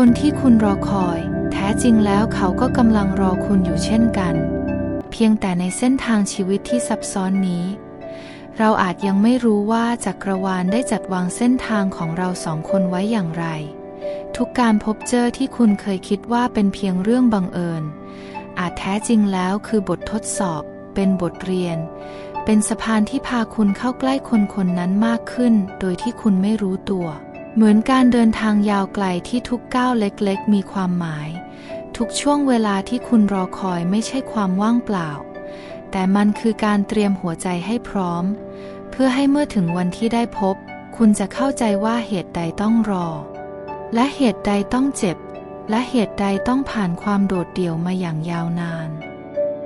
คนที่คุณรอคอย แท้จริงแล้วเขาก็กำลังรอคุณอยู่เช่นกัน เพียงแต่ในเส้นทางชีวิตที่ซับซ้อนนี้ เราอาจยังไม่รู้ว่าจักรวาลได้จัดวางเส้นทางของเราสองคนไว้อย่างไร ทุกการพบเจอที่คุณเคยคิดว่าเป็นเพียงเรื่องบังเอิญ อาจแท้จริงแล้วคือบททดสอบ เป็นบทเรียน เป็นสะพานที่พาคุณเข้าใกล้คนคนนั้นมากขึ้น โดยที่คุณไม่รู้ตัว เหมือนการเดินทางยาวไกลที่ทุกก้าวเล็กๆ มีความหมาย ทุกช่วงเวลาที่คุณรอคอยไม่ใช่ความว่างเปล่า แต่มันคือการเตรียมหัวใจให้พร้อม เพื่อให้เมื่อถึงวันที่ได้พบ คุณจะเข้าใจว่าเหตุใดต้องรอ และเหตุใดต้องเจ็บ และเหตุใดต้องผ่านความโดดเดี่ยวมาอย่างยาวนาน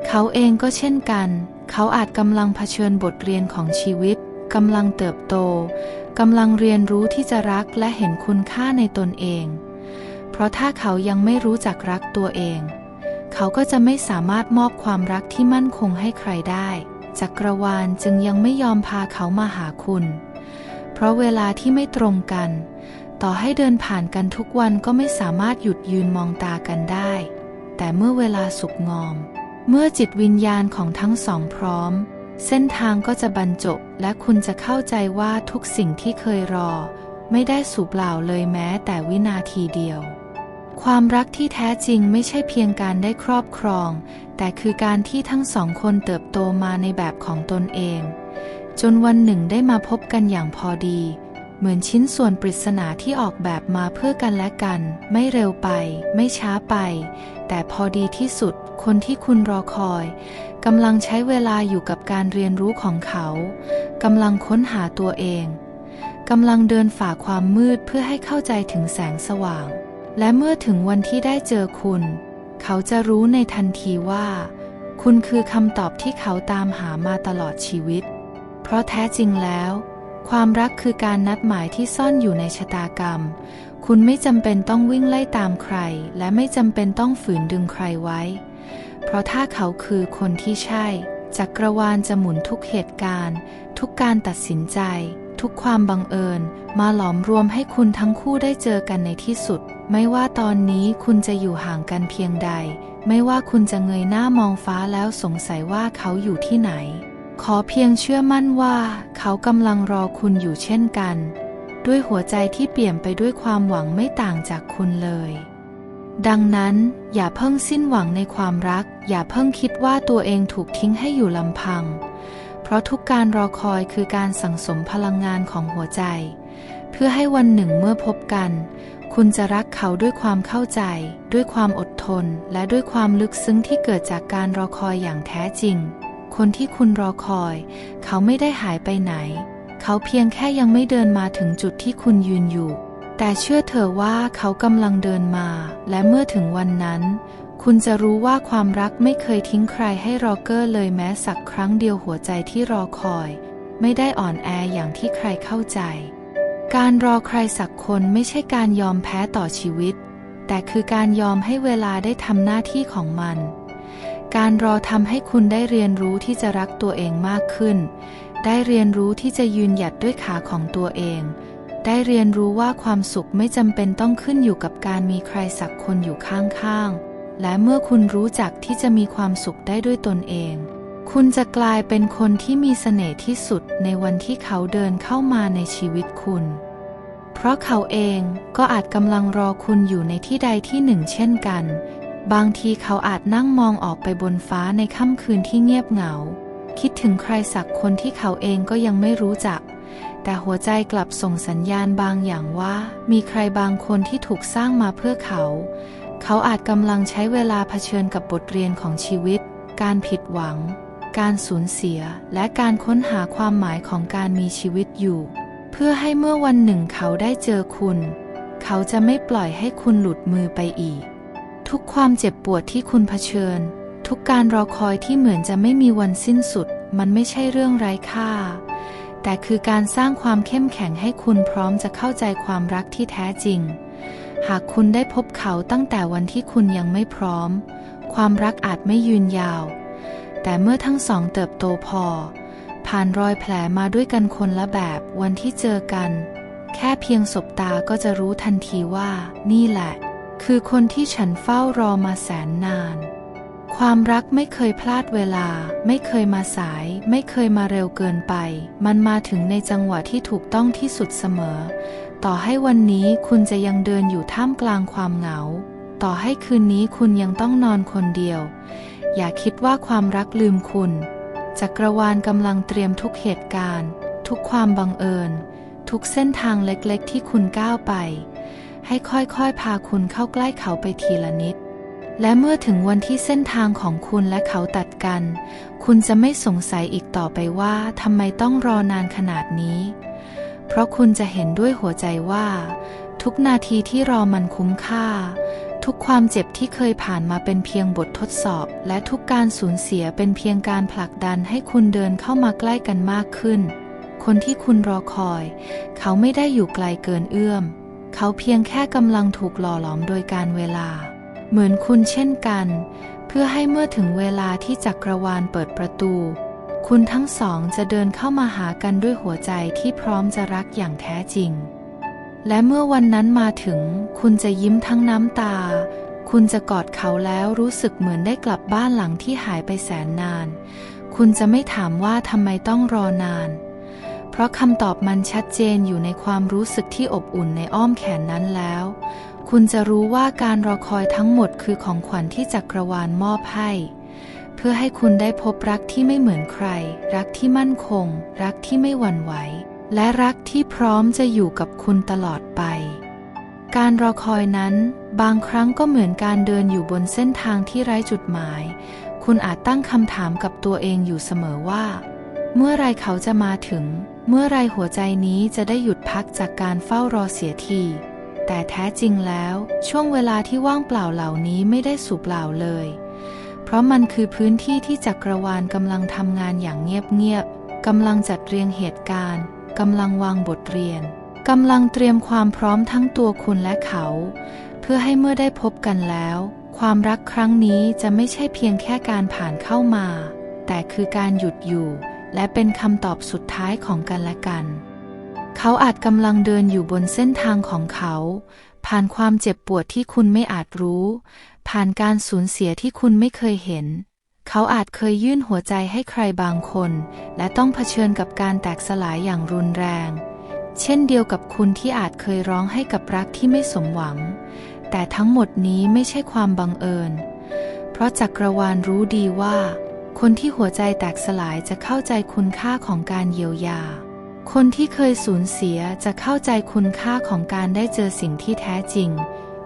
เขาเองก็เช่นกัน เขาอาจกำลังเผชิญบทเรียนของชีวิต กำลังเติบโตกำลังเรียนรู้ที่จะรักและเห็นคุณค่าในตนเอง เพราะถ้าเขายังไม่รู้จักรักตัวเอง เขาก็จะไม่สามารถมอบความรักที่มั่นคงให้ใครได้ จักรวาลจึงยังไม่ยอมพาเขามาหาคุณ เพราะเวลาที่ไม่ตรงกัน ต่อให้เดินผ่านกันทุกวันก็ไม่สามารถหยุดยืนมองตากันได้ แต่เมื่อเวลาสุกงอม เมื่อจิตวิญญาณของทั้งสองพร้อม เส้นทางก็จะบรรจบและคุณจะเข้าใจว่าทุกสิ่งที่เคยรอ ไม่ได้สูบเปล่าเลยแม้แต่วินาทีเดียว ความรักที่แท้จริงไม่ใช่เพียงการได้ครอบครอง แต่คือการที่ทั้งสองคนเติบโตมาในแบบของตนเอง จนวันหนึ่งได้มาพบกันอย่างพอดี เหมือนชิ้นส่วนปริศนาที่ออกแบบมาเพื่อกันและกัน ไม่เร็วไป ไม่ช้าไป แต่พอดีที่สุด คนที่คุณรอคอยกำลังใช้เวลาอยู่กับการเรียนรู้ของเขากำลังค้นหาตัวเองกำลังเดินฝ่าความมืดเพื่อให้เข้าใจถึงแสงสว่าง และเมื่อถึงวันที่ได้เจอคุณ เขาจะรู้ในทันทีว่า คุณคือคำตอบที่เขาตามหามาตลอดชีวิต เพราะแท้จริงแล้ว ความรักคือการนัดหมายที่ซ่อนอยู่ในชะตากรรม คุณไม่จำเป็นต้องวิ่งไล่ตามใคร และไม่จำเป็นต้องฝืนดึงใครไว้ เพราะถ้าเขาคือคนที่ใช่ จักรวาลจะหมุนทุกเหตุการณ์ ทุกการตัดสินใจ ทุกความบังเอิญ มาหลอมรวมให้คุณทั้งคู่ได้เจอกันในที่สุด ไม่ว่าตอนนี้คุณจะอยู่ห่างกันเพียงใด ไม่ว่าคุณจะเงยหน้ามองฟ้าแล้วสงสัยว่าเขาอยู่ที่ไหน ขอเพียงเชื่อมั่นว่าเขากำลังรอคุณอยู่เช่นกัน ด้วยหัวใจที่เปลี่ยมไปด้วยความหวังไม่ต่างจากคุณเลย ดังนั้นอย่าเพิ่งสิ้นหวังในความรัก อย่าเพิ่งคิดว่าตัวเองถูกทิ้งให้อยู่ลำพัง เพราะทุกการรอคอยคือการสั่งสมพลังงานของหัวใจ เพื่อให้วันหนึ่งเมื่อพบกัน คุณจะรักเขาด้วยความเข้าใจ ด้วยความอดทน และด้วยความลึกซึ้งที่เกิดจากการรอคอยอย่างแท้จริง คนที่คุณรอคอย เขาไม่ได้หายไปไหน เขาเพียงแค่ยังไม่เดินมาถึงจุดที่คุณยืนอยู่ แต่เชื่อเถอะว่าเขากำลังเดินมา และเมื่อถึงวันนั้น คุณจะรู้ว่าความรักไม่เคยทิ้งใครให้รอเกอร์เลยแม้สักครั้งเดียวหัวใจที่รอคอย ไม่ได้อ่อนแออย่างที่ใครเข้าใจ การรอใครสักคนไม่ใช่การยอมแพ้ต่อชีวิต แต่คือการยอมให้เวลาได้ทำหน้าที่ของมัน การรอทำให้คุณได้เรียนรู้ที่จะรักตัวเองมากขึ้น ได้เรียนรู้ที่จะยืนหยัดด้วยขาของตัวเอง ได้เรียนรู้ว่าความสุขไม่จำเป็นต้องขึ้นอยู่กับการมีใครสักคนอยู่ข้างๆ และเมื่อคุณรู้จักที่จะมีความสุขได้ด้วยตนเอง คุณจะกลายเป็นคนที่มีเสน่ห์ที่สุดในวันที่เขาเดินเข้ามาในชีวิตคุณ เพราะเขาเองก็อาจกำลังรอคุณอยู่ในที่ใดที่หนึ่งเช่นกัน บางทีเขาอาจนั่งมองออกไปบนฟ้าในค่ำคืนที่เงียบเหงา คิดถึงใครสักคนที่เขาเองก็ยังไม่รู้จัก แต่หัวใจกลับส่งสัญญาณบางอย่างว่า มีใครบางคนที่ถูกสร้างมาเพื่อเขา เขาอาจกำลังใช้เวลาเผชิญกับบทเรียนของชีวิต การผิดหวัง การสูญเสีย และการค้นหาความหมายของการมีชีวิตอยู่ เพื่อให้เมื่อวันหนึ่งเขาได้เจอคุณ เขาจะไม่ปล่อยให้คุณหลุดมือไปอีก ทุกความเจ็บปวดที่คุณเผชิญ ทุกการรอคอยที่เหมือนจะไม่มีวันสิ้นสุด มันไม่ใช่เรื่องไร้ค่า แต่คือการสร้างความเข้มแข็งให้คุณพร้อมจะเข้าใจความรักที่แท้จริง หากคุณได้พบเขาตั้งแต่วันที่คุณยังไม่พร้อม ความรักอาจไม่ยืนยาว แต่เมื่อทั้งสองเติบโตพอ ผ่านรอยแผลมาด้วยกันคนละแบบวันที่เจอกัน แค่เพียงสบตาก็จะรู้ทันทีว่า นี่แหละ คือคนที่ฉันเฝ้ารอมาแสนนาน ความรักไม่เคยพลาดเวลา ไม่เคยมาสาย ไม่เคยมาเร็วเกินไป มันมาถึงในจังหวะที่ถูกต้องที่สุดเสมอ ต่อให้วันนี้คุณจะยังเดินอยู่ท่ามกลางความเหงา ต่อให้คืนนี้คุณยังต้องนอนคนเดียว อย่าคิดว่าความรักลืมคุณจักรวาลกำลังเตรียมทุกเหตุการณ์ ทุกความบังเอิญ ทุกเส้นทางเล็กๆที่คุณก้าวไป ให้ค่อยๆ พาคุณเข้าใกล้เขาไปทีละนิด และเมื่อถึงวันที่เส้นทางของคุณและเขาตัดกัน คุณจะไม่สงสัยอีกต่อไปว่าทำไมต้องรอนานขนาดนี้ เพราะคุณจะเห็นด้วยหัวใจว่า ทุกนาทีที่รอมันคุ้มค่า ทุกความเจ็บที่เคยผ่านมาเป็นเพียงบททดสอบ และทุกการสูญเสียเป็นเพียงการผลักดันให้คุณเดินเข้ามาใกล้กันมากขึ้น คนที่คุณรอคอย เขาไม่ได้อยู่ไกลเกินเอื้อม เขาเพียงแค่กำลังถูกหล่อหลอมโดยการเวลา เหมือนคุณเช่นกัน เพื่อให้เมื่อถึงเวลาที่จักรวาลเปิดประตู คุณทั้งสองจะเดินเข้ามาหากันด้วยหัวใจที่พร้อมจะรักอย่างแท้จริง และเมื่อวันนั้นมาถึง คุณจะยิ้มทั้งน้ำตา คุณจะกอดเขาแล้วรู้สึกเหมือนได้กลับบ้านหลังที่หายไปแสนนาน คุณจะไม่ถามว่าทำไมต้องรอนาน ราะคำตอบมันชัดเจนอยู่ในความรู้สึกที่อบอุ่นในอ้อมแขนนั้นแล้ว คุณจะรู้ว่าการรอคอยทั้งหมดคือของขวัญที่จักรวาลมอบให้ เพื่อให้คุณได้พบรักที่ไม่เหมือนใคร รักที่มั่นคง รักที่ไม่หวั่นไหว และรักที่พร้อมจะอยู่กับคุณตลอดไปการรอคอยนั้น บางครั้งก็เหมือนการเดินอยู่บนเส้นทางที่ไร้จุดหมาย คุณอาจตั้งคำถามกับตัวเองอยู่เสมอว่า เมื่อไรเขาจะมาถึง เมื่อไรหัวใจนี้จะได้หยุดพักจากการเฝ้ารอเสียที แต่แท้จริงแล้ว ช่วงเวลาที่ว่างเปล่าเหล่านี้ไม่ได้สูญเปล่าเลย เพราะมันคือพื้นที่ที่จักรวาลกำลังทำงานอย่างเงียบๆกำลังจัดเรียงเหตุการณ์กำลังวางบทเรียนกำลังเตรียมความพร้อมทั้งตัวคุณและเขา เพื่อให้เมื่อได้พบกันแล้ว ความรักครั้งนี้จะไม่ใช่เพียงแค่การผ่านเข้ามา แต่คือการหยุดอยู่ และเป็นคำตอบสุดท้ายของกันและกัน เขาอาจกำลังเดินอยู่บนเส้นทางของเขา ผ่านความเจ็บปวดที่คุณไม่อาจรู้ ผ่านการสูญเสียที่คุณไม่เคยเห็น เขาอาจเคยยื่นหัวใจให้ใครบางคน และต้องเผชิญกับการแตกสลายอย่างรุนแรง เช่นเดียวกับคุณที่อาจเคยร้องให้กับรักที่ไม่สมหวัง แต่ทั้งหมดนี้ไม่ใช่ความบังเอิญ เพราะจักรวาลรู้ดีว่า คนที่หัวใจแตกสลายจะเข้าใจคุณค่าของการเยียวยา คนที่เคยสูญเสียจะเข้าใจคุณค่าของการได้เจอสิ่งที่แท้จริง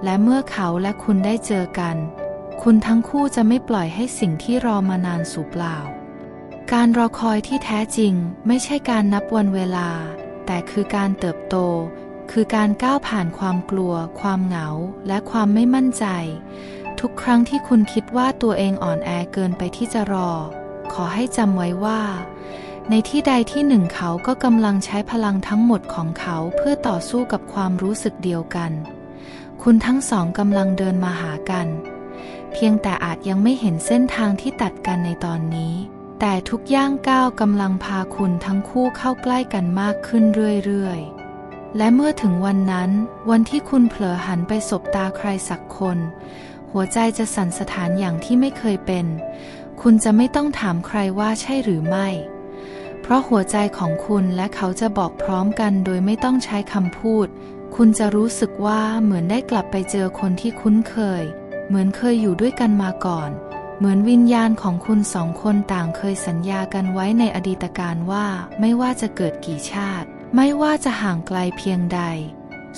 และเมื่อเขาและคุณได้เจอกัน คุณทั้งคู่จะไม่ปล่อยให้สิ่งที่รอมานานสูญเปล่า การรอคอยที่แท้จริงไม่ใช่การนับวันเวลา แต่คือการเติบโต คือการก้าวผ่านความกลัว ความเหงา และความไม่มั่นใจ ทุกครั้งที่คุณคิดว่าตัวเองอ่อนแอเกินไปที่จะรอ ขอให้จำไว้ว่า ในที่ใดที่หนึ่งเขาก็กำลังใช้พลังทั้งหมดของเขาเพื่อต่อสู้กับความรู้สึกเดียวกัน คุณทั้งสองกำลังเดินมาหากัน เพียงแต่อาจยังไม่เห็นเส้นทางที่ตัดกันในตอนนี้ แต่ทุกย่างก้าวกำลังพาคุณทั้งคู่เข้าใกล้กันมากขึ้นเรื่อยๆและเมื่อถึงวันนั้น วันที่คุณเผลอหันไปสบตาใครสักคน หัวใจจะสั่นสถานอย่างที่ไม่เคยเป็น คุณจะไม่ต้องถามใครว่าใช่หรือไม่ เพราะหัวใจของคุณและเขาจะบอกพร้อมกันโดยไม่ต้องใช้คำพูด คุณจะรู้สึกว่าเหมือนได้กลับไปเจอคนที่คุ้นเคย เหมือนเคยอยู่ด้วยกันมาก่อน เหมือนวิญญาณของคุณสองคนต่างเคยสัญญากันไว้ในอดีตการว่าไม่ว่าจะเกิดกี่ชาติ ไม่ว่าจะห่างไกลเพียงใด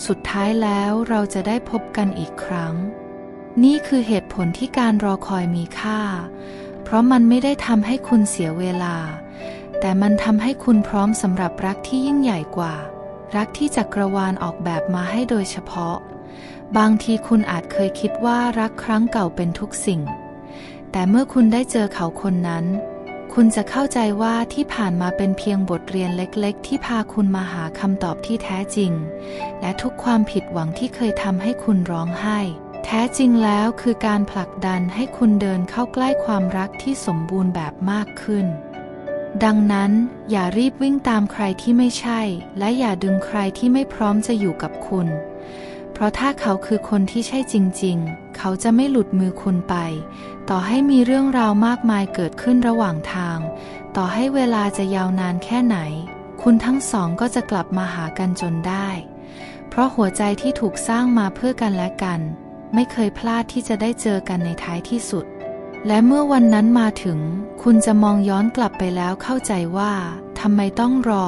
สุดท้ายแล้วเราจะได้พบกันอีกครั้ง นี่คือเหตุผลที่การรอคอยมีค่า เพราะมันไม่ได้ทำให้คุณเสียเวลา แต่มันทำให้คุณพร้อมสำหรับรักที่ยิ่งใหญ่กว่า รักที่จักรวาลออกแบบมาให้โดยเฉพาะ บางทีคุณอาจเคยคิดว่ารักครั้งเก่าเป็นทุกสิ่ง แต่เมื่อคุณได้เจอเขาคนนั้น คุณจะเข้าใจว่าที่ผ่านมาเป็นเพียงบทเรียนเล็กๆ ที่พาคุณมาหาคำตอบที่แท้จริง และทุกความผิดหวังที่เคยทำให้คุณร้องไห้ แท้จริงแล้วคือการผลักดันให้คุณเดินเข้าใกล้ความรักที่สมบูรณ์แบบมากขึ้น ดังนั้นอย่ารีบวิ่งตามใครที่ไม่ใช่ และอย่าดึงใครที่ไม่พร้อมจะอยู่กับคุณ เพราะถ้าเขาคือคนที่ใช่จริง ๆ เขาจะไม่หลุดมือคุณไป ต่อให้มีเรื่องราวมากมายเกิดขึ้นระหว่างทาง ต่อให้เวลาจะยาวนานแค่ไหน คุณทั้งสองก็จะกลับมาหากันจนได้ เพราะหัวใจที่ถูกสร้างมาเพื่อกันและกัน ไม่เคยพลาดที่จะได้เจอกันในท้ายที่สุด และเมื่อวันนั้นมาถึง คุณจะมองย้อนกลับไปแล้วเข้าใจว่าทำไมต้องรอ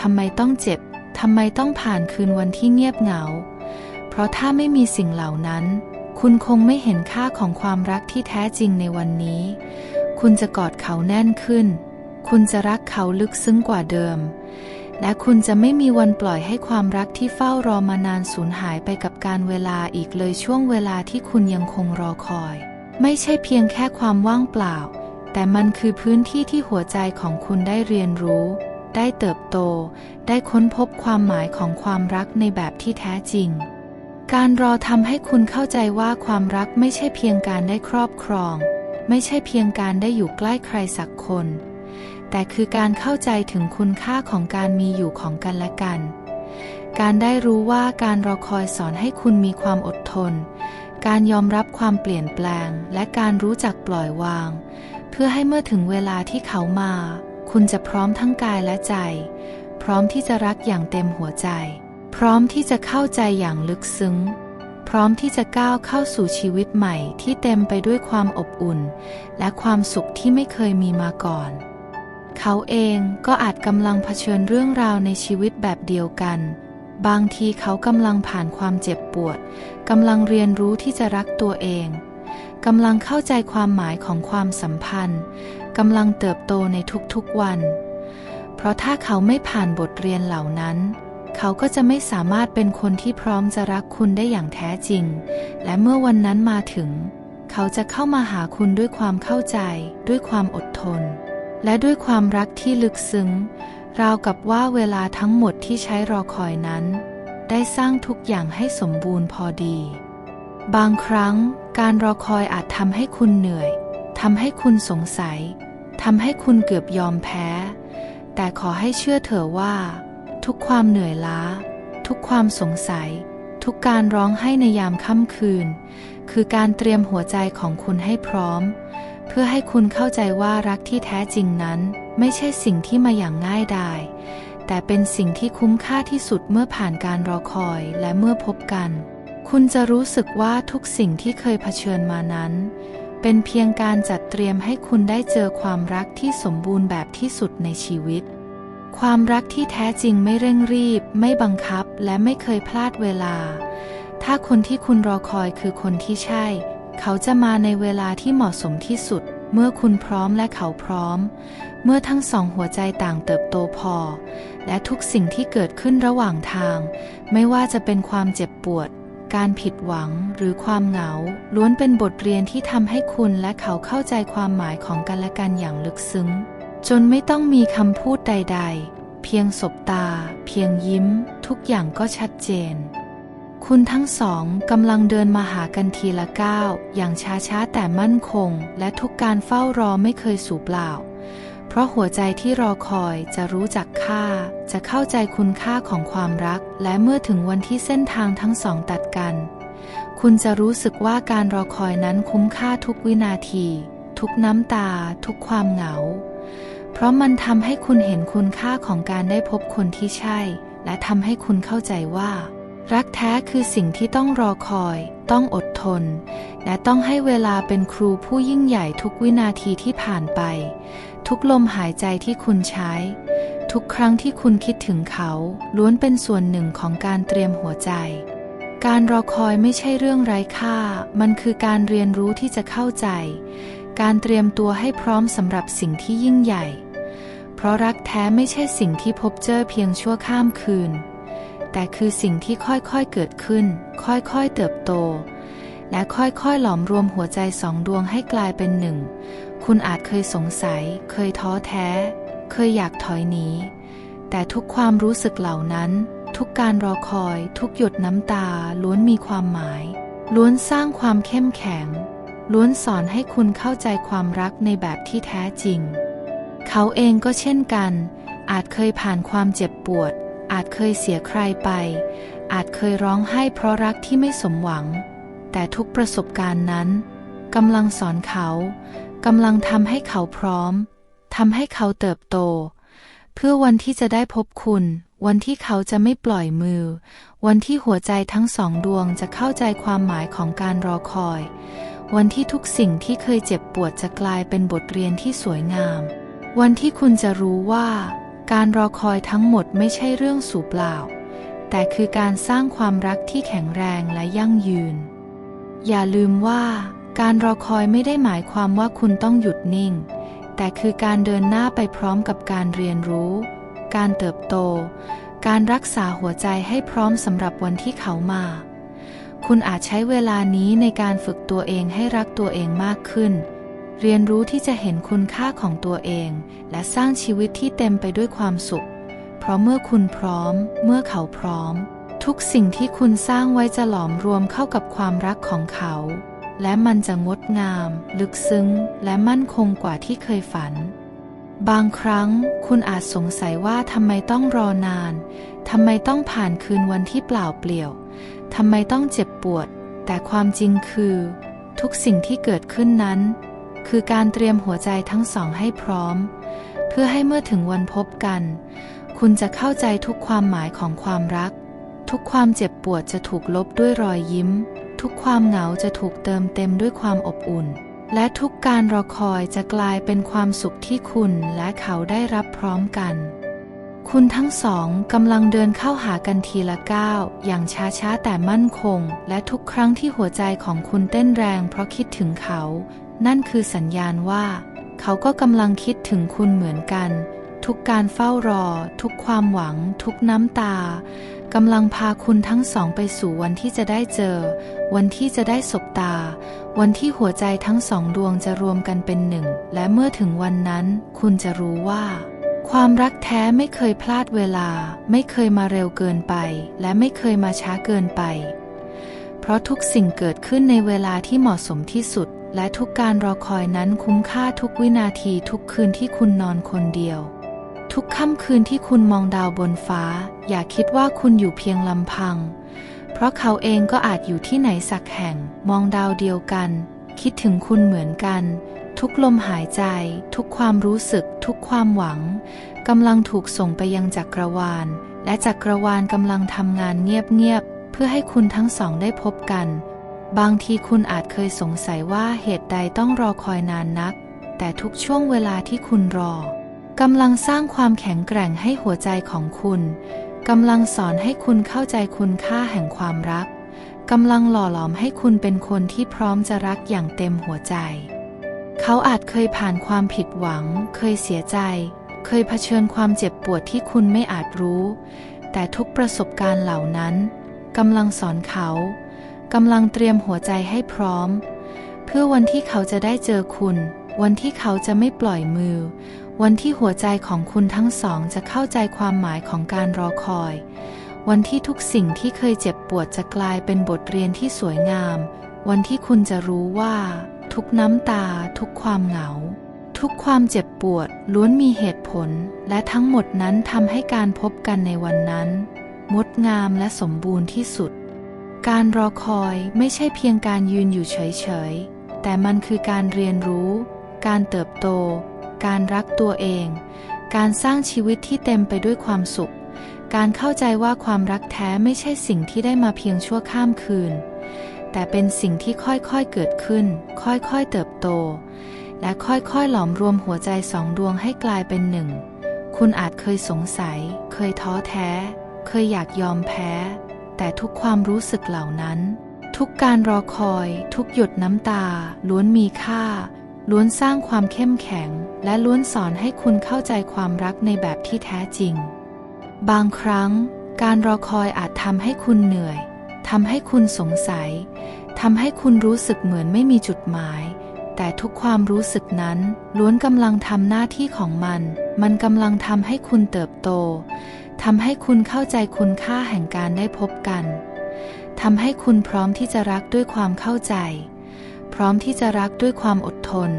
ทำไมต้องเจ็บทำไมต้องผ่านคืนวันที่เงียบเหงา เพราะถ้าไม่มีสิ่งเหล่านั้น คุณคงไม่เห็นค่าของความรักที่แท้จริงในวันนี้ คุณจะกอดเขาแน่นขึ้น คุณจะรักเขาลึกซึ้งกว่าเดิม และคุณจะไม่มีวันปล่อยให้ความรักที่เฝ้ารอมานานสูญหายไปกับการเวลาอีกเลยช่วงเวลาที่คุณยังคงรอคอย ไม่ใช่เพียงแค่ความว่างเปล่า แต่มันคือพื้นที่ที่หัวใจของคุณได้เรียนรู้ ได้เติบโต ได้ค้นพบความหมายของความรักในแบบที่แท้จริง การรอทำให้คุณเข้าใจว่าความรักไม่ใช่เพียงการได้ครอบครอง ไม่ใช่เพียงการได้อยู่ใกล้ใครสักคน แต่คือการเข้าใจถึงคุณค่าของการมีอยู่ของกันและกัน การได้รู้ว่าการรอคอยสอนให้คุณมีความอดทน การยอมรับความเปลี่ยนแปลง และการรู้จักปล่อยวาง เพื่อให้เมื่อถึงเวลาที่เขามา คุณจะพร้อมทั้งกายและใจ พร้อมที่จะรักอย่างเต็มหัวใจ พร้อมที่จะเข้าใจอย่างลึกซึ้งพร้อมที่จะก้าวเข้าสู่ชีวิตใหม่ที่เต็มไปด้วยความอบอุ่น และความสุขที่ไม่เคยมีมาก่อน เขาเองก็อาจกำลังเผชิญเรื่องราวในชีวิตแบบเดียวกัน บางทีเขากำลังผ่านความเจ็บปวดกำลังเรียนรู้ที่จะรักตัวเองกำลังเข้าใจความหมายของความสัมพันธ์กำลังเติบโตในทุกๆวัน เพราะถ้าเขาไม่ผ่านบทเรียนเหล่านั้น เขาก็จะไม่สามารถเป็นคนที่พร้อมจะรักคุณได้อย่างแท้จริง และเมื่อวันนั้นมาถึง เขาจะเข้ามาหาคุณด้วยความเข้าใจ ด้วยความอดทน และด้วยความรักที่ลึกซึ้ง ราวกับว่าเวลาทั้งหมดที่ใช้รอคอยนั้น ได้สร้างทุกอย่างให้สมบูรณ์พอดี บางครั้งการรอคอยอาจทำให้คุณเหนื่อยทำให้คุณสงสัยทำให้คุณเกือบยอมแพ้ แต่ขอให้เชื่อเถอะว่า ทุกความเหนื่อยล้า ทุกความสงสัย ทุกการร้องให้ในยามค่ำคืน คือการเตรียมหัวใจของคุณให้พร้อม เพื่อให้คุณเข้าใจว่ารักที่แท้จริงนั้น ไม่ใช่สิ่งที่มาอย่างง่ายดายแต่เป็นสิ่งที่คุ้มค่าที่สุดเมื่อผ่านการรอคอยและเมื่อพบกัน คุณจะรู้สึกว่าทุกสิ่งที่เคยเผชิญมานั้น เป็นเพียงการจัดเตรียมให้คุณได้เจอความรักที่สมบูรณ์แบบที่สุดในชีวิต ความรักที่แท้จริงไม่เร่งรีบ ไม่บังคับและไม่เคยพลาดเวลา ถ้าคนที่คุณรอคอยคือคนที่ใช่ เขาจะมาในเวลาที่เหมาะสมที่สุด เมื่อคุณพร้อมและเขาพร้อม เมื่อทั้งสองหัวใจต่างเติบโตพอ และทุกสิ่งที่เกิดขึ้นระหว่างทาง ไม่ว่าจะเป็นความเจ็บปวด การผิดหวังหรือความเหงา ล้วนเป็นบทเรียนที่ทำให้คุณและเขาเข้าใจความหมายของกันและกันอย่างลึกซึ้ง จนไม่ต้องมีคำพูดใด ๆ เพียงสบตา เพียงยิ้ม ทุกอย่างก็ชัดเจน คุณทั้งสองกำลังเดินมาหากันทีละก้าวอย่างช้าๆแต่มั่นคง และทุกการเฝ้ารอไม่เคยสูญเปล่า เพราะหัวใจที่รอคอยจะรู้จักค่า จะเข้าใจคุณค่าของความรัก และเมื่อถึงวันที่เส้นทางทั้งสองตัดกัน คุณจะรู้สึกว่าการรอคอยนั้นคุ้มค่าทุกวินาที ทุกน้ำตา ทุกความเหงา เพราะมันทำให้คุณเห็นคุณค่าของการได้พบคนที่ใช่ และทำให้คุณเข้าใจว่า รักแท้คือสิ่งที่ต้องรอคอย ต้องอดทน และต้องให้เวลาเป็นครูผู้ยิ่งใหญ่ทุกวินาทีที่ผ่านไป ทุกลมหายใจที่คุณใช้ ทุกครั้งที่คุณคิดถึงเขาล้วนเป็นส่วนหนึ่งของการเตรียมหัวใจ การรอคอยไม่ใช่เรื่องไร้ค่า มันคือการเรียนรู้ที่จะเข้าใจ การเตรียมตัวให้พร้อมสำหรับสิ่งที่ยิ่งใหญ่ เพราะรักแท้ไม่ใช่สิ่งที่พบเจอเพียงชั่วข้ามคืน แต่คือสิ่งที่ค่อยๆเกิดขึ้น ค่อยๆเติบโต และค่อยๆหลอมรวมหัวใจสองดวงให้กลายเป็นหนึ่ง คุณอาจเคยสงสัย เคยท้อแท้ เคยอยากถอยหนี แต่ทุกความรู้สึกเหล่านั้น ทุกการรอคอย ทุกหยดน้ำตา ล้วนมีความหมาย ล้วนสร้างความเข้มแข็ง ล้วนสอนให้คุณเข้าใจความรักในแบบที่แท้จริง เขาเองก็เช่นกัน อาจเคยผ่านความเจ็บปวด อาจเคยเสียใครไป อาจเคยร้องไห้เพราะรักที่ไม่สมหวัง แต่ทุกประสบการณ์นั้นกำลังสอนเขากำลังทำให้เขาพร้อมทำให้เขาเติบโต เพื่อวันที่จะได้พบคุณ วันที่เขาจะไม่ปล่อยมือ วันที่หัวใจทั้งสองดวงจะเข้าใจความหมายของการรอคอย วันที่ทุกสิ่งที่เคยเจ็บปวดจะกลายเป็นบทเรียนที่สวยงาม วันที่คุณจะรู้ว่า การรอคอยทั้งหมดไม่ใช่เรื่องสูญเปล่า แต่คือการสร้างความรักที่แข็งแรงและยั่งยืน อย่าลืมว่า การรอคอยไม่ได้หมายความว่าคุณต้องหยุดนิ่ง แต่คือการเดินหน้าไปพร้อมกับการเรียนรู้ การเติบโต การรักษาหัวใจให้พร้อมสำหรับวันที่เขามา คุณอาจใช้เวลานี้ในการฝึกตัวเองให้รักตัวเองมากขึ้น เรียนรู้ที่จะเห็นคุณค่าของตัวเอง และสร้างชีวิตที่เต็มไปด้วยความสุข เพราะเมื่อคุณพร้อม เมื่อเขาพร้อม ทุกสิ่งที่คุณสร้างไว้จะหลอมรวมเข้ากับความรักของเขา และมันจะงดงาม ลึกซึ้ง และมั่นคงกว่าที่เคยฝัน บางครั้งคุณอาจสงสัยว่าทำไมต้องรอนานทำไมต้องผ่านคืนวันที่เปล่าเปลี่ยวทำไมต้องเจ็บปวด แต่ความจริงคือ ทุกสิ่งที่เกิดขึ้นนั้น คือการเตรียมหัวใจทั้งสองให้พร้อม เพื่อให้เมื่อถึงวันพบกัน คุณจะเข้าใจทุกความหมายของความรัก ทุกความเจ็บปวดจะถูกลบด้วยรอยยิ้ม ทุกความเหงาจะถูกเติมเต็มด้วยความอบอุ่น และทุกการรอคอยจะกลายเป็นความสุขที่คุณและเขาได้รับพร้อมกัน คุณทั้งสองกำลังเดินเข้าหากันทีละก้าวอย่างช้าๆแต่มั่นคง และทุกครั้งที่หัวใจของคุณเต้นแรงเพราะคิดถึงเขา นั่นคือสัญญาณว่า เขาก็กำลังคิดถึงคุณเหมือนกัน ทุกการเฝ้ารอ ทุกความหวัง ทุกน้ำตากำลังพาคุณทั้งสองไปสู่วันที่จะได้เจอ วันที่จะได้สบตา วันที่หัวใจทั้งสองดวงจะรวมกันเป็นหนึ่ง และเมื่อถึงวันนั้น คุณจะรู้ว่า ความรักแท้ไม่เคยพลาดเวลา ไม่เคยมาเร็วเกินไป และไม่เคยมาช้าเกินไป เพราะทุกสิ่งเกิดขึ้นในเวลาที่เหมาะสมที่สุด และทุกการรอคอยนั้นคุ้มค่าทุกวินาทีทุกคืนที่คุณนอนคนเดียว ทุกค่ำคืนที่คุณมองดาวบนฟ้า อย่าคิดว่าคุณอยู่เพียงลำพัง เพราะเขาเองก็อาจอยู่ที่ไหนสักแห่ง มองดาวเดียวกัน คิดถึงคุณเหมือนกัน ทุกลมหายใจ ทุกความรู้สึก ทุกความหวังกำลังถูกส่งไปยังจักรวาล และจักรวาลกำลังทำงานเงียบๆเพื่อให้คุณทั้งสองได้พบกัน บางทีคุณอาจเคยสงสัยว่าเหตุใดต้องรอคอยนานนัก แต่ทุกช่วงเวลาที่คุณรอกำลังสร้างความแข็งแกร่งให้หัวใจของคุณกำลังสอนให้คุณเข้าใจคุณค่าแห่งความรักกำลังหล่อหลอมให้คุณเป็นคนที่พร้อมจะรักอย่างเต็มหัวใจ เขาอาจเคยผ่านความผิดหวัง เคยเสียใจ เคยเผชิญความเจ็บปวดที่คุณไม่อาจรู้ แต่ทุกประสบการณ์เหล่านั้นกำลังสอนเขา กำลังเตรียมหัวใจให้พร้อม เพื่อวันที่เขาจะได้เจอคุณ วันที่เขาจะไม่ปล่อยมือ วันที่หัวใจของคุณทั้งสองจะเข้าใจความหมายของการรอคอย วันที่ทุกสิ่งที่เคยเจ็บปวดจะกลายเป็นบทเรียนที่สวยงาม วันที่คุณจะรู้ว่า ทุกน้ำตา ทุกความเหงา ทุกความเจ็บปวดล้วนมีเหตุผล และทั้งหมดนั้นทำให้การพบกันในวันนั้น งดงามและสมบูรณ์ที่สุด การรอคอยไม่ใช่เพียงการยืนอยู่เฉยๆ แต่มันคือการเรียนรู้ การเติบโต การรักตัวเอง การสร้างชีวิตที่เต็มไปด้วยความสุข การเข้าใจว่าความรักแท้ไม่ใช่สิ่งที่ได้มาเพียงชั่วข้ามคืน แต่เป็นสิ่งที่ค่อยๆเกิดขึ้น ค่อยๆเติบโต และค่อยๆหลอมรวมหัวใจสองดวงให้กลายเป็นหนึ่ง คุณอาจเคยสงสัย เคยท้อแท้ เคยอยากยอมแพ้ แต่ทุกความรู้สึกเหล่านั้น ทุกการรอคอย ทุกหยดน้ำตา ล้วนมีค่า ล้วนสร้างความเข้มแข็ง และล้วนสอนให้คุณเข้าใจความรักในแบบที่แท้จริง บางครั้ง การรอคอยอาจทำให้คุณเหนื่อยทำให้คุณสงสัยทำให้คุณรู้สึกเหมือนไม่มีจุดหมาย แต่ทุกความรู้สึกนั้น ล้วนกำลังทำหน้าที่ของมัน มันกำลังทำให้คุณเติบโต ทำให้คุณเข้าใจคุณค่าแห่งการได้พบกัน ทำให้คุณพร้อมที่จะรักด้วยความเข้าใจ พร้อมที่จะรักด้วยความอดทน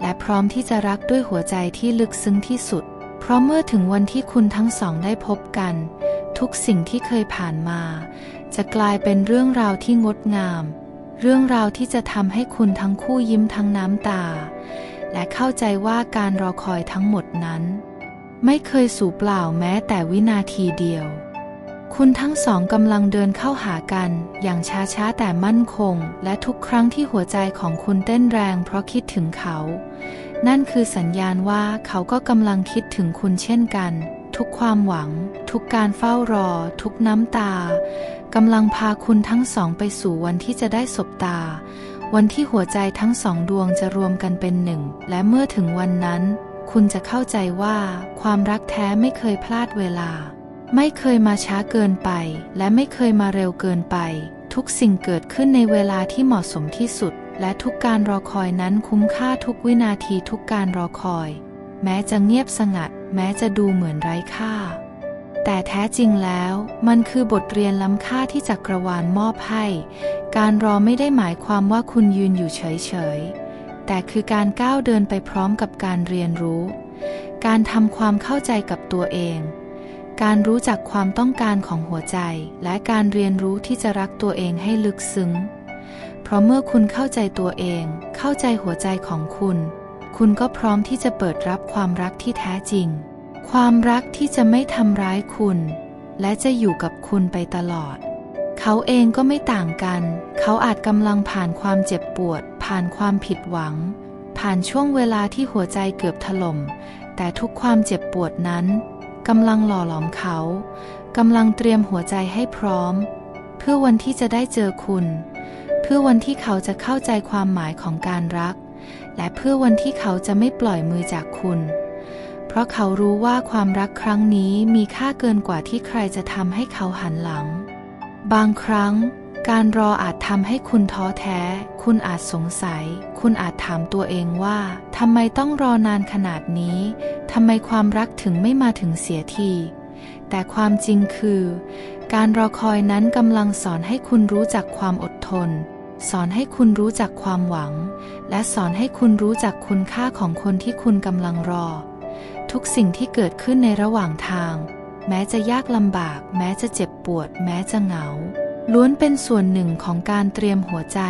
และพร้อมที่จะรักด้วยหัวใจที่ลึกซึ้งที่สุด เพราะเมื่อถึงวันที่คุณทั้งสองได้พบกัน ทุกสิ่งที่เคยผ่านมา จะกลายเป็นเรื่องราวที่งดงาม เรื่องราวที่จะทำให้คุณทั้งคู่ยิ้มทั้งน้ำตา และเข้าใจว่าการรอคอยทั้งหมดนั้น ไม่เคยสูญเปล่าแม้แต่วินาทีเดียว คุณทั้งสองกำลังเดินเข้าหากันอย่างช้าๆแต่มั่นคง และทุกครั้งที่หัวใจของคุณเต้นแรงเพราะคิดถึงเขา นั่นคือสัญญาณว่าเขาก็กำลังคิดถึงคุณเช่นกัน ทุกความหวัง ทุกการเฝ้ารอ ทุกน้ำตากำลังพาคุณทั้งสองไปสู่วันที่จะได้สบตา วันที่หัวใจทั้งสองดวงจะรวมกันเป็นหนึ่ง และเมื่อถึงวันนั้น คุณจะเข้าใจว่าความรักแท้ไม่เคยพลาดเวลา ไม่เคยมาช้าเกินไป และไม่เคยมาเร็วเกินไป ทุกสิ่งเกิดขึ้นในเวลาที่เหมาะสมที่สุด และทุกการรอคอยนั้นคุ้มค่าทุกวินาทีทุกการรอคอย แม้จะเงียบสงัด แม้จะดูเหมือนไร้ค่า แต่แท้จริงแล้วมันคือบทเรียนล้ำค่าที่จักรวาลมอบให้ การรอไม่ได้หมายความว่าคุณยืนอยู่เฉยๆ แต่คือการก้าวเดินไปพร้อมกับการเรียนรู้ การทำความเข้าใจกับตัวเอง การรู้จักความต้องการของหัวใจ และการเรียนรู้ที่จะรักตัวเองให้ลึกซึ้ง เพราะเมื่อคุณเข้าใจตัวเอง เข้าใจหัวใจของคุณ คุณก็พร้อมที่จะเปิดรับความรักที่แท้จริง ความรักที่จะไม่ทำร้ายคุณ และจะอยู่กับคุณไปตลอด เขาเองก็ไม่ต่างกัน เขาอาจกำลังผ่านความเจ็บปวด ผ่านความผิดหวัง ผ่านช่วงเวลาที่หัวใจเกือบถล่ม แต่ทุกความเจ็บปวดนั้นกำลังหล่อหลอมเขากำลังเตรียมหัวใจให้พร้อม เพื่อวันที่จะได้เจอคุณ เพื่อวันที่เขาจะเข้าใจความหมายของการรัก และเพื่อวันที่เขาจะไม่ปล่อยมือจากคุณ เพราะเขารู้ว่าความรักครั้งนี้มีค่าเกินกว่าที่ใครจะทำให้เขาหันหลัง บางครั้ง การรออาจทำให้คุณท้อแท้ คุณอาจสงสัย คุณอาจถามตัวเองว่าทำไมต้องรอนานขนาดนี้ทำไมความรักถึงไม่มาถึงเสียทีแต่ความจริงคือ การรอคอยนั้นกำลังสอนให้คุณรู้จักความอดทน สอนให้คุณรู้จักความหวัง และสอนให้คุณรู้จักคุณค่าของคนที่คุณกำลังรอ ทุกสิ่งที่เกิดขึ้นในระหว่างทาง แม้จะยากลำบาก แม้จะเจ็บปวด แม้จะเหงา ล้วนเป็นส่วนหนึ่งของการเตรียมหัวใจ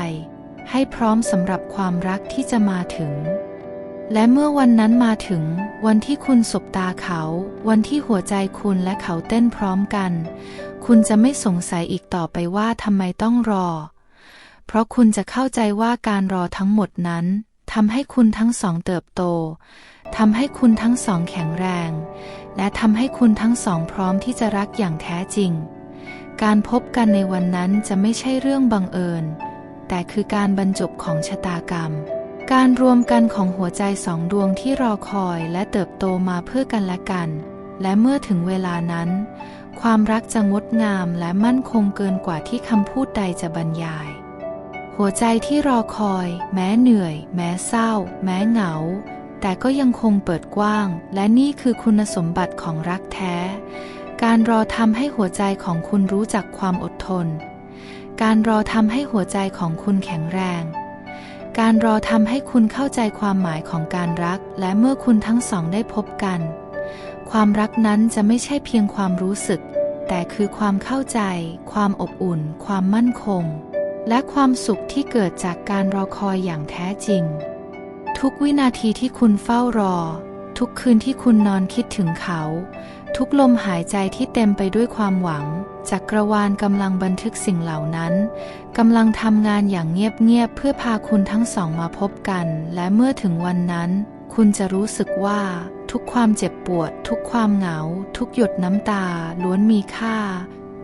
ให้พร้อมสำหรับความรักที่จะมาถึง และเมื่อวันนั้นมาถึง วันที่คุณสบตาเขา วันที่หัวใจคุณและเขาเต้นพร้อมกัน คุณจะไม่สงสัยอีกต่อไปว่าทำไมต้องรอ เพราะคุณจะเข้าใจว่าการรอทั้งหมดนั้นทำให้คุณทั้งสองเติบโตทำให้คุณทั้งสองแข็งแรง และทำให้คุณทั้งสองพร้อมที่จะรักอย่างแท้จริง การพบกันในวันนั้นจะไม่ใช่เรื่องบังเอิญ แต่คือการบรรจบของชะตากรรม การรวมกันของหัวใจสองดวงที่รอคอยและเติบโตมาเพื่อกันและกัน และเมื่อถึงเวลานั้น ความรักจะงดงามและมั่นคงเกินกว่าที่คำพูดใดจะบรรยาย หัวใจที่รอคอย แม้เหนื่อย แม้เศร้า แม้เหงา แต่ก็ยังคงเปิดกว้าง และนี่คือคุณสมบัติของรักแท้ การรอทำให้หัวใจของคุณรู้จักความอดทน การรอทำให้หัวใจของคุณแข็งแรง การรอทำให้คุณเข้าใจความหมายของการรัก และเมื่อคุณทั้งสองได้พบกัน ความรักนั้นจะไม่ใช่เพียงความรู้สึก แต่คือความเข้าใจ ความอบอุ่น ความมั่นคง และความสุขที่เกิดจากการรอคอยอย่างแท้จริง ทุกวินาทีที่คุณเฝ้ารอ ทุกคืนที่คุณนอนคิดถึงเขา ทุกลมหายใจที่เต็มไปด้วยความหวัง จักรวาลกำลังบันทึกสิ่งเหล่านั้นกำลังทำงานอย่างเงียบๆเพื่อพาคุณทั้งสองมาพบกัน และเมื่อถึงวันนั้น คุณจะรู้สึกว่า ทุกความเจ็บปวด ทุกความเหงา ทุกหยดน้ำตา ล้วนมีค่า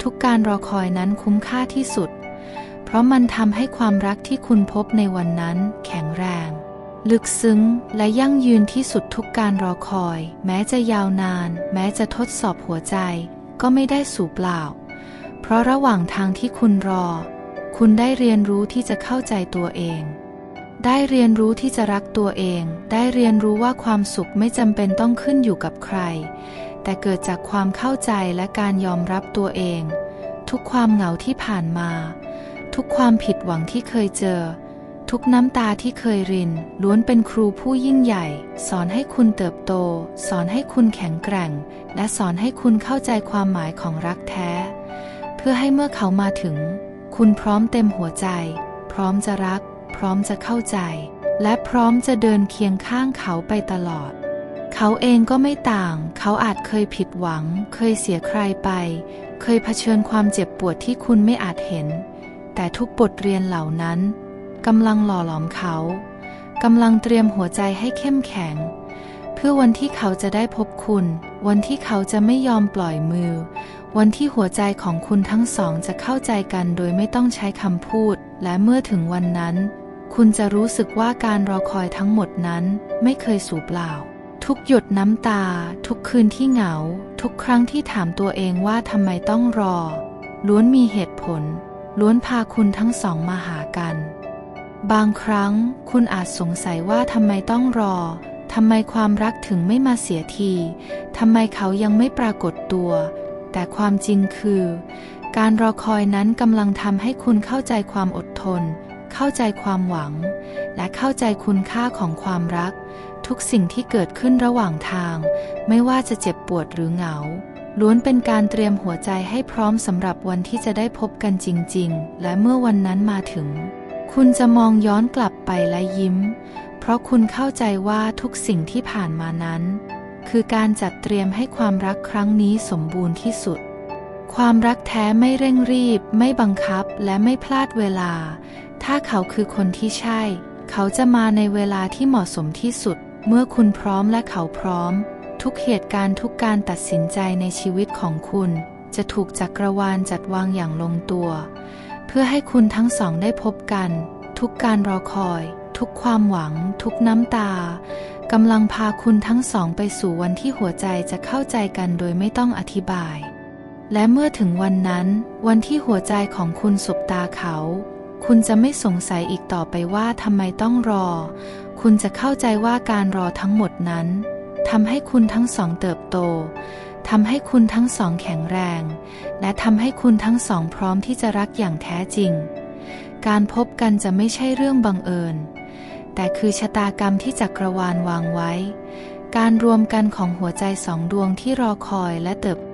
ทุกการรอคอยนั้นคุ้มค่าที่สุด เพราะมันทำให้ความรักที่คุณพบในวันนั้น แข็งแรง ลึกซึ้งและยั่งยืนที่สุดทุกการรอคอย แม้จะยาวนาน แม้จะทดสอบหัวใจ ก็ไม่ได้สูญเปล่า เพราะระหว่างทางที่คุณรอ คุณได้เรียนรู้ที่จะเข้าใจตัวเอง ได้เรียนรู้ที่จะรักตัวเอง ได้เรียนรู้ว่าความสุขไม่จำเป็นต้องขึ้นอยู่กับใคร แต่เกิดจากความเข้าใจและการยอมรับตัวเอง ทุกความเหงาที่ผ่านมา ทุกความผิดหวังที่เคยเจอ ทุกน้ำตาที่เคยริน ล้วนเป็นครูผู้ยิ่งใหญ่ สอนให้คุณเติบโต สอนให้คุณแข็งแกร่ง และสอนให้คุณเข้าใจความหมายของรักแท้ เพื่อให้เมื่อเขามาถึง คุณพร้อมเต็มหัวใจ พร้อมจะรัก พร้อมจะเข้าใจ และพร้อมจะเดินเคียงข้างเขาไปตลอด เขาเองก็ไม่ต่าง เขาอาจเคยผิดหวัง เคยเสียใครไป เคยเผชิญความเจ็บปวดที่คุณไม่อาจเห็น แต่ทุกบทเรียนเหล่านั้น กำลังหล่อหลอมเขากำลังเตรียมหัวใจให้เข้มแข็ง เพื่อวันที่เขาจะได้พบคุณ วันที่เขาจะไม่ยอมปล่อยมือ วันที่หัวใจของคุณทั้งสองจะเข้าใจกันโดยไม่ต้องใช้คำพูด และเมื่อถึงวันนั้น คุณจะรู้สึกว่าการรอคอยทั้งหมดนั้นไม่เคยสูญเปล่า ทุกหยดน้ำตา ทุกคืนที่เหงา ทุกครั้งที่ถามตัวเองว่าทำไมต้องรอ ล้วนมีเหตุผล ล้วนพาคุณทั้งสองมาหากัน บางครั้งคุณอาจสงสัยว่าทำไมต้องรอ ทำไมความรักถึงไม่มาเสียที ทำไมเขายังไม่ปรากฏตัว แต่ความจริงคือ การรอคอยนั้นกำลังทำให้คุณเข้าใจความอดทน เข้าใจความหวัง และเข้าใจคุณค่าของความรัก ทุกสิ่งที่เกิดขึ้นระหว่างทาง ไม่ว่าจะเจ็บปวดหรือเหงาล้วนเป็นการเตรียมหัวใจให้พร้อมสำหรับวันที่จะได้พบกันจริง ๆ และเมื่อวันนั้นมาถึง คุณจะมองย้อนกลับไปและยิ้ม เพราะคุณเข้าใจว่าทุกสิ่งที่ผ่านมานั้น คือการจัดเตรียมให้ความรักครั้งนี้สมบูรณ์ที่สุด ความรักแท้ไม่เร่งรีบ ไม่บังคับและไม่พลาดเวลา ถ้าเขาคือคนที่ใช่ เขาจะมาในเวลาที่เหมาะสมที่สุด เมื่อคุณพร้อมและเขาพร้อม ทุกเหตุการณ์ทุกการตัดสินใจในชีวิตของคุณ จะถูกจักรวาลจัดวางอย่างลงตัว เพื่อให้คุณทั้งสองได้พบกัน ทุกการรอคอย ทุกความหวัง ทุกน้ำตากำลังพาคุณทั้งสองไปสู่วันที่หัวใจจะเข้าใจกันโดยไม่ต้องอธิบาย และเมื่อถึงวันนั้น วันที่หัวใจของคุณสบตาเขา คุณจะไม่สงสัยอีกต่อไปว่าทำไมต้องรอ คุณจะเข้าใจว่าการรอทั้งหมดนั้นทำให้คุณทั้งสองเติบโต ทำให้คุณทั้งสองแข็งแรง และทำให้คุณทั้งสองพร้อมที่จะรักอย่างแท้จริง การพบกันจะไม่ใช่เรื่องบังเอิญ แต่คือชะตากรรมที่จักรวาลวางไว้ การรวมกันของหัวใจสองดวงที่รอคอยและเติบโต